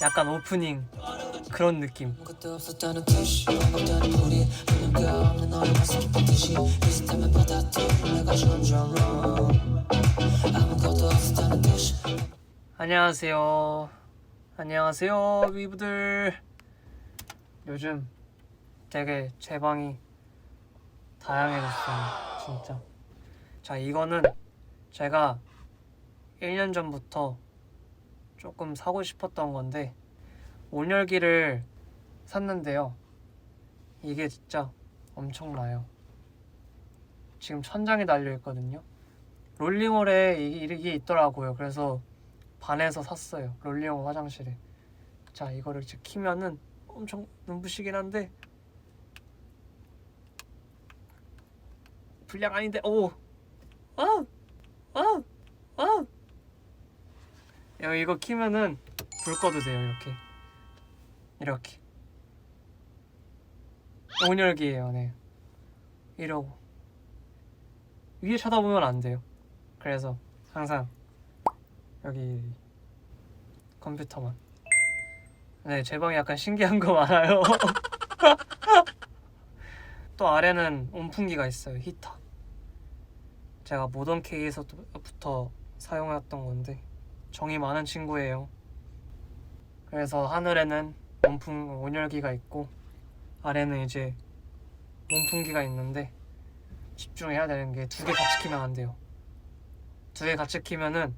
약간 오프닝 그런 느낌. 안녕하세요. 안녕하세요, 위브들. 요즘 되게 제 방이 다양해졌어요. 진짜. 자, 이거는 제가 1년 전부터 조금 사고 싶었던 건데 온열기를 샀는데요. 이게 진짜 엄청나요. 지금 천장에 달려 있거든요. 롤링홀에 이게 있더라고요. 그래서 반에서 샀어요. 롤링홀 화장실에. 자, 이거를 이제 키면은 엄청 눈부시긴 한데 불량 아닌데 오. 아! 아! 아! 야, 이거 키면은 불 꺼도 돼요, 이렇게. 이렇게. 온열기예요, 네. 이러고 위에 쳐다보면 안 돼요. 그래서 항상 여기 컴퓨터만. 네, 제 방이 약간 신기한 거 많아요. 또 아래는 온풍기가 있어요, 히터. 제가 모던 K에서부터 사용했던 건데 정이 많은 친구예요. 그래서 하늘에는 온풍 온열기가 있고 아래는 이제 온풍기가 있는데 집중해야 되는 게 두 개 같이 키면 안 돼요. 두 개 같이 키면은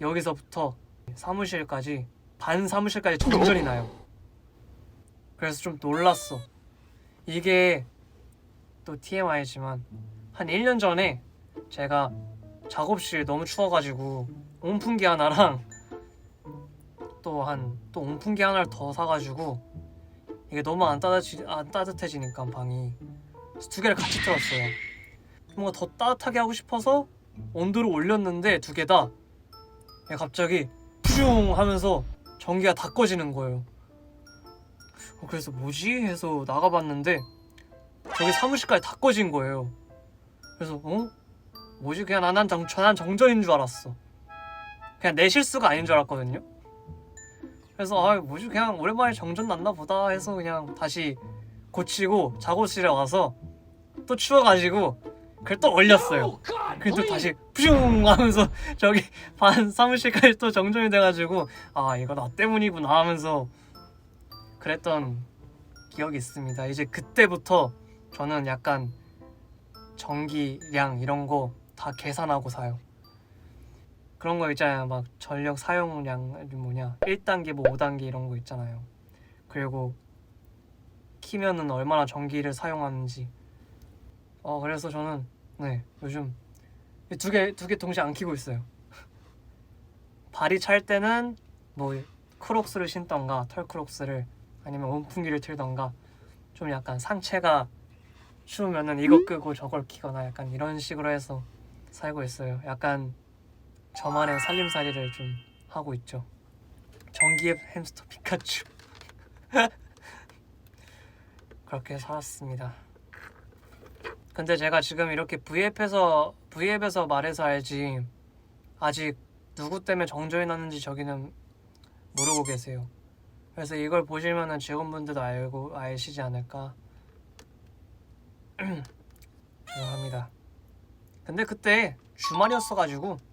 여기서부터 사무실까지 반 사무실까지 정전이 나요. 그래서 좀 놀랐어. 이게 또 TMI지만 한 1년 전에 제가 작업실 너무 추워가지고 온풍기 하나랑 또 한 또 온풍기 하나를 더 사가지고 이게 너무 안 따뜻해 안 따뜻해지니까 방이 두 개를 같이 틀었어요. 뭔가 더 따뜻하게 하고 싶어서 온도를 올렸는데 두 개 다 갑자기 푸슝 하면서 전기가 다 꺼지는 거예요. 어, 그래서 뭐지 해서 나가봤는데 저기 사무실까지 다 꺼진 거예요. 그래서 어 뭐지 그냥 난, 난, 정, 난 정전인 줄 알았어. 그냥 내 실수가 아닌 줄 알았거든요. 그래서 아 뭐지 그냥 오랜만에 정전 났나 보다 해서 그냥 다시 고치고 작업실에 와서 또 추워가지고 그걸 또 올렸어요. 그리고 또 다시 푸슝 하면서 저기 반 사무실까지 또 정전이 돼가지고 아 이거 나 때문이구나 하면서 그랬던 기억이 있습니다. 이제 그때부터 저는 약간 전기량 이런 거 다 계산하고 사요. 그런 거 있잖아요. 막 전력 사용량 뭐냐 1단계 뭐 5단계 이런 거 있잖아요. 그리고 키면은 얼마나 전기를 사용하는지. 어 그래서 저는 네 요즘 두 개 두 개 동시에 안 키고 있어요. 발이 찰 때는 뭐 크록스를 신던가 털 크록스를 아니면 온풍기를 틀던가 좀 약간 상체가 추우면은 이거 끄고 저걸 키거나 약간 이런 식으로 해서 살고 있어요. 약간 저만의 살림살이를 좀 하고 있죠. 전기의 햄스터 피카츄. 그렇게 살았습니다. 근데 제가 지금 이렇게 V앱에서 V앱에서 말해서 알지 아직 누구 때문에 정전이 났는지 저기는 모르고 계세요. 그래서 이걸 보시면은 직원분들도 알고 아시지 않을까. 죄송합니다. 근데 그때 주말이었어가지고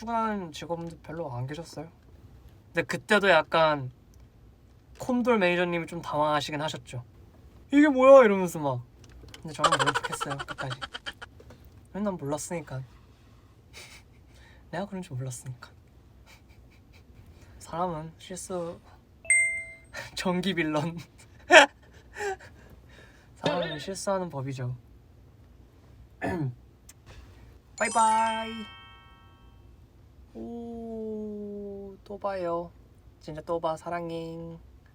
출근하는 직원분들 별로 안 계셨어요. 근데 그때도 약간 콤돌 매니저님이 좀 당황하시긴 하셨죠. 이게 뭐야 이러면서 막. 근데 저는 모른 척했어요 끝까지. 왜난 몰랐으니까. 내가 그런 줄 몰랐으니까. 사람은 실수 전기 빌런. 사람은 실수하는 법이죠. 바이바이. 오, 또 봐요. 진짜 또 봐, 사랑해.